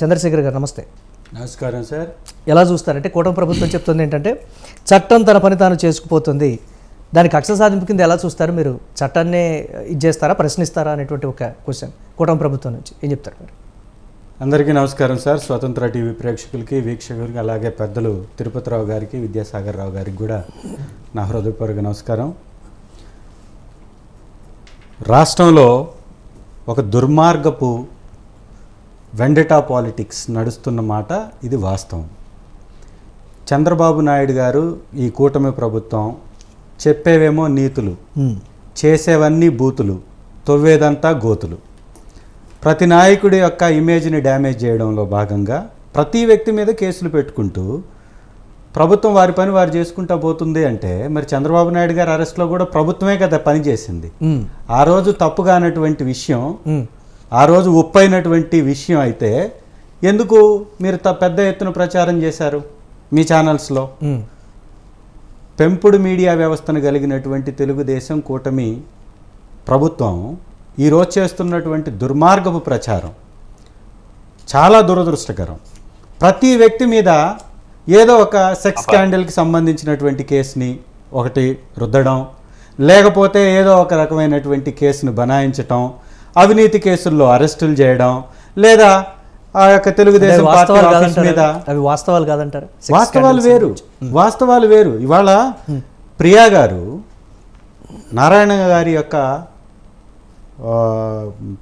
చంద్రశేఖర్ గారు నమస్తే. నమస్కారం సార్. ఎలా చూస్తారంటే కూటమి ప్రభుత్వం చెప్తుంది ఏంటంటే చట్టం తన పని తాను చేసుకుపోతుంది. దానికి కక్ష సాధింపు కింద ఎలా చూస్తారు మీరు? చట్టాన్నే ఇది చేస్తారా ప్రశ్నిస్తారా అనేటువంటి ఒక క్వశ్చన్ కూటమి ప్రభుత్వం నుంచి ఏం చెప్తారు మీరు? అందరికీ నమస్కారం సార్. స్వతంత్ర టీవీ ప్రేక్షకులకి వీక్షకులకి అలాగే పెద్దలు తిరుపతిరావు గారికి విద్యాసాగర్ రావు గారికి కూడా నా హృదయపూర్వక నమస్కారం. రాష్ట్రంలో ఒక దుర్మార్గపు వెండటా పాలిటిక్స్ నడుస్తున్న మాట ఇది వాస్తవం చంద్రబాబు నాయుడు గారు ఈ కూటమి ప్రభుత్వం చెప్పేవేమో నీతులు చేసేవన్నీ బూతులు తొవ్వేదంతా గోతులు ప్రతి నాయకుడి యొక్క ఇమేజ్ని డ్యామేజ్ చేయడంలో భాగంగా ప్రతి వ్యక్తి మీద కేసులు పెట్టుకుంటూ ప్రభుత్వం వారి పని వారు చేసుకుంటా పోతుంది అంటే మరి చంద్రబాబు నాయుడు గారి అరెస్ట్లో కూడా ప్రభుత్వమే కదా పని చేసింది మ్మ్. ఆ రోజు తప్పుగా అన్నటువంటి విషయం. ఆ రోజు ఉప్పైనటువంటి విషయం అయితే ఎందుకు మీరు త- పెద్ద ఎత్తున ప్రచారం చేశారు మీ ఛానల్స్లో. పెంపుడు మీడియా వ్యవస్థను కలిగినటువంటి తెలుగుదేశం కూటమి ప్రభుత్వం ఈరోజు చేస్తున్నటువంటి దుర్మార్గపు ప్రచారం చాలా దురదృష్టకరం ప్రతి వ్యక్తి మీద ఏదో ఒక సెక్స్ స్కాండల్కి సంబంధించినటువంటి కేసుని ఒకటి రుద్దడం లేకపోతే ఏదో ఒక రకమైనటువంటి కేసును బనాయించటం అవినీతి కేసుల్లో అరెస్టులు చేయడం లేదా ఆ యొక్క తెలుగుదేశం పార్టీ మీద అవి వాస్తవాలు కాదంటారు. వాస్తవాలు వేరు. వాస్తవాలు వేరు. ఇవాళ ప్రియా గారు నారాయణ గారి యొక్క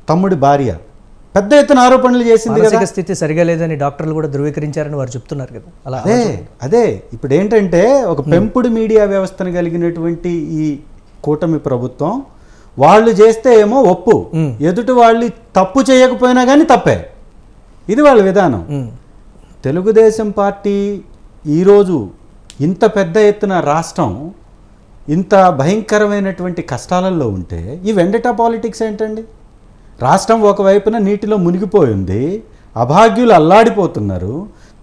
తమ్ముడి భార్య. పెద్ద ఎత్తున ఆరోపణలు చేసింది కదా. స్థితి సరిగా లేదని డాక్టర్లు కూడా ధృవీకరించారని వారు చెప్తున్నారు కదా. అలా అదే అదే. ఇప్పుడు ఏంటంటే ఒక పెంపుడు మీడియా వ్యవస్థను కలిగినటువంటి ఈ కూటమి ప్రభుత్వం వాళ్ళు చేస్తే ఏమో ఒప్పు. ఎదుటి వాళ్ళు తప్పు చేయకపోయినా కానీ తప్పే. ఇది వాళ్ళ విధానం. తెలుగుదేశం పార్టీ ఈరోజు ఇంత పెద్ద ఎత్తున రాష్ట్రం ఇంత భయంకరమైనటువంటి కష్టాలలో ఉంటే ఈ వెండటా పాలిటిక్స్ ఏంటండి? రాష్ట్రం ఒకవైపున నీటిలో మునిగిపోయింది అభాగ్యులు అల్లాడిపోతున్నారు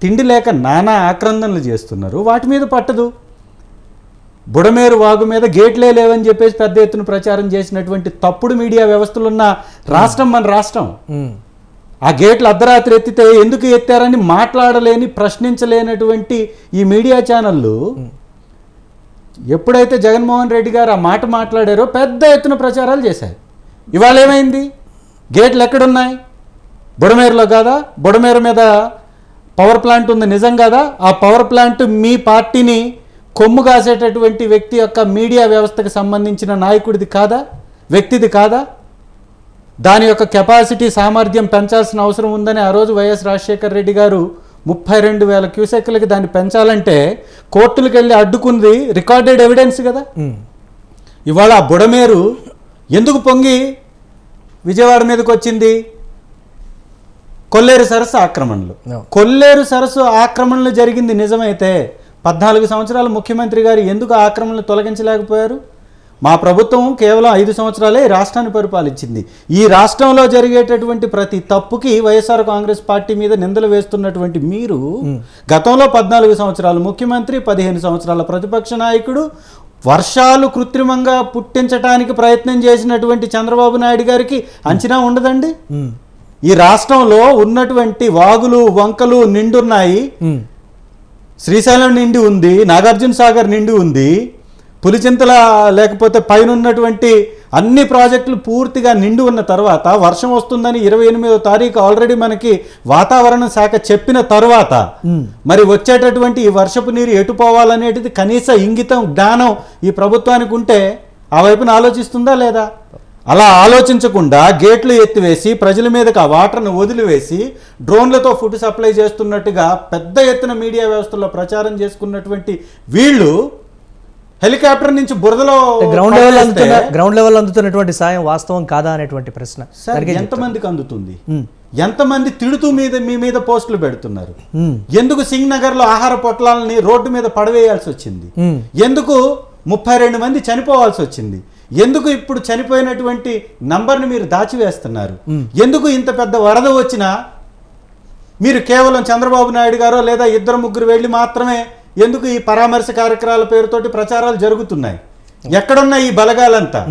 తిండి లేక నానా ఆక్రందనలు చేస్తున్నారు వాటి మీద పట్టదు. బుడమేరు వాగు మీద గేట్లే లేవని చెప్పేసి పెద్ద ఎత్తున ప్రచారం చేసినటువంటి తప్పుడు మీడియా వ్యవస్థలున్న రాష్ట్రం మన రాష్ట్రం. ఆ గేట్లు అర్ధరాత్రి ఎత్తితే ఎందుకు ఎత్తారని మాట్లాడలేని ప్రశ్నించలేనటువంటి ఈ మీడియా ఛానళ్ళు ఎప్పుడైతే జగన్మోహన్ రెడ్డి గారు ఆ మాట మాట్లాడారో పెద్ద ఎత్తున ప్రచారాలు చేశారు. ఇవాళ ఏమైంది? గేట్లు ఎక్కడున్నాయి? బుడమేరులో కాదా? బుడమేరు మీద పవర్ ప్లాంట్ ఉంది నిజం కదా? ఆ పవర్ ప్లాంట్ మీ పార్టీని కొమ్ము కాసేటటువంటి వ్యక్తి యొక్క మీడియా వ్యవస్థకు సంబంధించిన నాయకుడిది కాదా? వ్యక్తిది కాదా? దాని యొక్క కెపాసిటీ సామర్థ్యం పెంచాల్సిన అవసరం ఉందని ఆ రోజు వైఎస్ రాజశేఖర రెడ్డి గారు ముప్పై రెండు వేల క్యూసెక్లకి దాన్ని పెంచాలంటే కోర్టులకు వెళ్ళి అడ్డుకుంది రికార్డెడ్ ఎవిడెన్స్ కదా. ఇవాళ ఆ బుడమేరు ఎందుకు పొంగి విజయవాడ మీదకి వచ్చింది? కొల్లేరు సరస్సు ఆక్రమణలు. కొల్లేరు సరస్సు ఆక్రమణలు జరిగింది నిజమైతే పద్నాలుగు సంవత్సరాలు ముఖ్యమంత్రి గారు ఎందుకు ఆక్రమణలు తొలగించలేకపోయారు? మా ప్రభుత్వం కేవలం ఐదు సంవత్సరాలే రాష్ట్రాన్ని పరిపాలించింది. ఈ రాష్ట్రంలో జరిగేటటువంటి ప్రతి తప్పుకి వైఎస్ఆర్ కాంగ్రెస్ పార్టీ మీద నిందలు వేస్తున్నటువంటి మీరు గతంలో పద్నాలుగు సంవత్సరాలు ముఖ్యమంత్రి పదిహేను సంవత్సరాల ప్రతిపక్ష నాయకుడు వర్షాలు కృత్రిమంగా పుట్టించడానికి ప్రయత్నం చేసినటువంటి చంద్రబాబు నాయుడు గారికి అంచనా ఉండదండి. ఈ రాష్ట్రంలో ఉన్నటువంటి వాగులు వంకలు నిండున్నాయి. శ్రీశైలం నిండి ఉంది నాగార్జున సాగర్ నిండి ఉంది పులిచింతల లేకపోతే పైన ఉన్నటువంటి అన్ని ప్రాజెక్టులు పూర్తిగా నిండి ఉన్న తర్వాత వర్షం వస్తుందని ఇరవై ఎనిమిదో తారీఖు ఆల్రెడీ మనకి వాతావరణ శాఖ చెప్పిన తర్వాత. మరి వచ్చేటటువంటి ఈ వర్షపు నీరు ఎటు పోవాలనేటిది కనీస ఇంగితం జ్ఞానం ఈ ప్రభుత్వానికి ఉంటే ఆ వైపున ఆలోచిస్తుందా లేదా అలా ఆలోచించకుండా గేట్లు ఎత్తివేసి ప్రజల మీదకి ఆ వాటర్ను వదిలివేసి డ్రోన్లతో ఫుడ్ సప్లై చేస్తున్నట్టుగా పెద్ద ఎత్తున మీడియా వ్యవస్థలో ప్రచారం చేసుకున్నటువంటి వీళ్ళు హెలికాప్టర్ నుంచి బురదలో గ్రౌండ్ లెవెల్ అందుతున్న గ్రౌండ్ లెవెల్ అందుతున్నటువంటి సాయం వాస్తవం కాదా అనేటువంటి ప్రశ్న ఎంతమందికి అందుతుంది. ఎంతమంది తిడుతూ మీద మీ మీద పోస్టులు పెడుతున్నారు. ఎందుకు సింగ్ నగర్లో ఆహార పొట్లాలని రోడ్డు మీద పడవేయాల్సి వచ్చింది. ఎందుకు ముప్పై రెండు మంది చనిపోవాల్సి వచ్చింది ఎందుకు ఇప్పుడు చనిపోయినటువంటి నంబర్ని మీరు దాచివేస్తున్నారు? ఎందుకు ఇంత పెద్ద వరద వచ్చినా మీరు కేవలం చంద్రబాబు నాయుడు గారో లేదా ఇద్దరు ముగ్గురు వెళ్ళి మాత్రమే ఎందుకు ఈ పరామర్శ కార్యక్రమాల పేరుతోటి ప్రచారాలు జరుగుతున్నాయి? ఎక్కడున్న ఈ బలగాలంతా?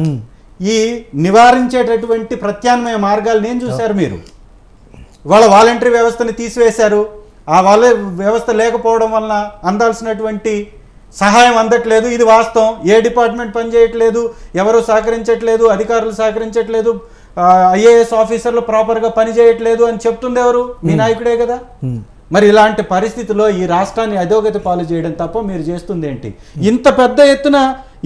ఈ నివారించేటటువంటి ప్రత్యామ్నాయ మార్గాలు నేను చూశారు మీరు. వాళ్ళ వాలంటరీ వ్యవస్థని తీసివేశారు. ఆ వాళ్ళ వ్యవస్థ లేకపోవడం వలన అందాల్సినటువంటి సహాయం అందట్లేదు ఇది వాస్తవం. ఏ డిపార్ట్మెంట్ పనిచేయట్లేదు ఎవరు సహకరించట్లేదు అధికారులు సహకరించట్లేదు ఐఏఎస్ ఆఫీసర్లు ప్రాపర్గా పని చేయట్లేదు అని చెప్తుంది ఎవరు? మీ నాయకుడే కదా. మరి ఇలాంటి పరిస్థితిలో ఈ రాష్ట్రాన్ని అధోగతి పాలు చేయడం తప్ప మీరు చేస్తుంది ఏంటి? ఇంత పెద్ద ఎత్తున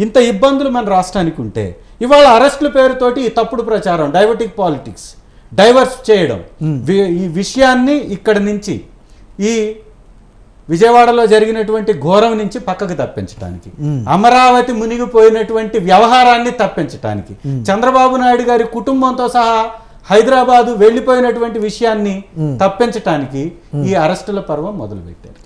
ఇంత ఇబ్బందులు మన రాష్ట్రానికి ఉంటే ఇవాళ అరెస్టుల పేరుతోటి ఈ తప్పుడు ప్రచారం డైవర్టిక్ పాలిటిక్స్ డైవర్స్ చేయడం ఈ విషయాన్ని ఇక్కడ నుంచి ఈ విజయవాడలో జరిగినటువంటి ఘోరం నుంచి పక్కకు తప్పించడానికి అమరావతి మునిగిపోయినటువంటి వ్యవహారాన్ని తప్పించడానికి చంద్రబాబు నాయుడు గారి కుటుంబంతో సహా హైదరాబాదు వెళ్ళిపోయినటువంటి విషయాన్ని తప్పించటానికి ఈ అరెస్టుల పర్వం మొదలుపెట్టారు.